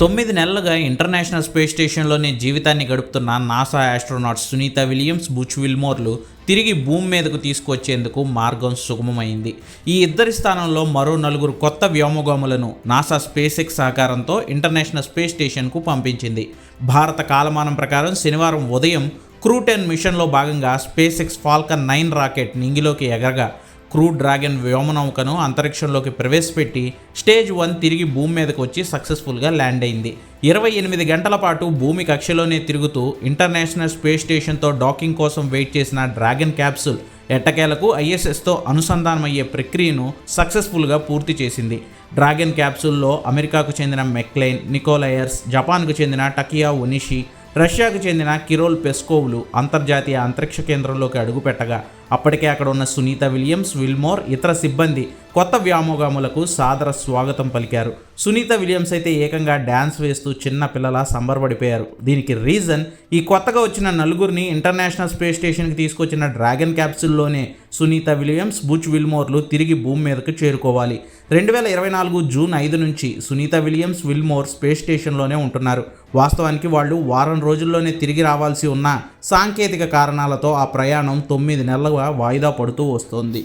తొమ్మిది నెలలుగా international space స్టేషన్లోనే జీవితాన్ని గడుపుతున్న NASA astronauts Sunita Williams Butch విల్మోర్లు తిరిగి భూమి మీదకు తీసుకొచ్చేందుకు మార్గం సుగమమైంది. ఈ ఇద్దరి స్థానంలో మరో నలుగురు కొత్త వ్యోమగోములను నాసా స్పేస్ ఎక్స్ సహకారంతో ఇంటర్నేషనల్ స్పేస్ స్టేషన్కు పంపించింది. భారత కాలమానం ప్రకారం శనివారం ఉదయం క్రూ టెన్ మిషన్లో భాగంగా SpaceX Falcon nine rocket నింగిలోకి ఎగరగా క్రూ డ్రాగన్ వ్యోమనౌకను అంతరిక్షంలోకి ప్రవేశపెట్టి స్టేజ్ వన్ తిరిగి భూమి మీదకు వచ్చి సక్సెస్ఫుల్గా ల్యాండ్ అయింది. ఇరవై ఎనిమిది గంటల పాటు భూమి కక్షలోనే తిరుగుతూ ఇంటర్నేషనల్ స్పేస్ స్టేషన్తో డాకింగ్ కోసం వెయిట్ చేసిన డ్రాగన్ క్యాప్సూల్ ఎట్టకేలకు ఐఎస్ఎస్తో అనుసంధానమయ్యే ప్రక్రియను సక్సెస్ఫుల్గా పూర్తి చేసింది. డ్రాగన్ క్యాప్సూల్లో అమెరికాకు చెందిన మెక్లైన్ నికోలయర్స్ జపాన్కు చెందిన టకియా ఒనిషి రష్యాకు చెందిన కిరోల్ పెస్కోవ్లు అంతర్జాతీయ అంతరిక్ష కేంద్రంలోకి అడుగుపెట్టగా అప్పటికే అక్కడ ఉన్న సునీత విలియమ్స్ విల్మోర్ ఇతర సిబ్బంది కొత్త వ్యామోగాములకు సాదర స్వాగతం పలికారు. సునీత విలియమ్స్ అయితే ఏకంగా డ్యాన్స్ వేస్తూ చిన్న పిల్లల సంబరపడిపోయారు. దీనికి రీజన్ ఈ కొత్తగా వచ్చిన నలుగురిని ఇంటర్నేషనల్ స్పేస్ స్టేషన్కి తీసుకొచ్చిన డ్రాగన్ క్యాప్సూల్లోనే సునీత విలియమ్స్ బుచ్ విల్మోర్లు తిరిగి భూమి మీదకు చేరుకోవాలి. రెండు వేల ఇరవై నాలుగు జూన్ ఐదు నుంచి సునీత విలియమ్స్ విల్మోర్ స్పేస్ స్టేషన్లోనే ఉంటున్నారు. వాస్తవానికి వాళ్ళు వారం రోజుల్లోనే తిరిగి రావాల్సి ఉన్న సాంకేతిక కారణాలతో ఆ ప్రయాణం తొమ్మిది నెలలుగా వాయిదా పడుతూ వస్తోంది.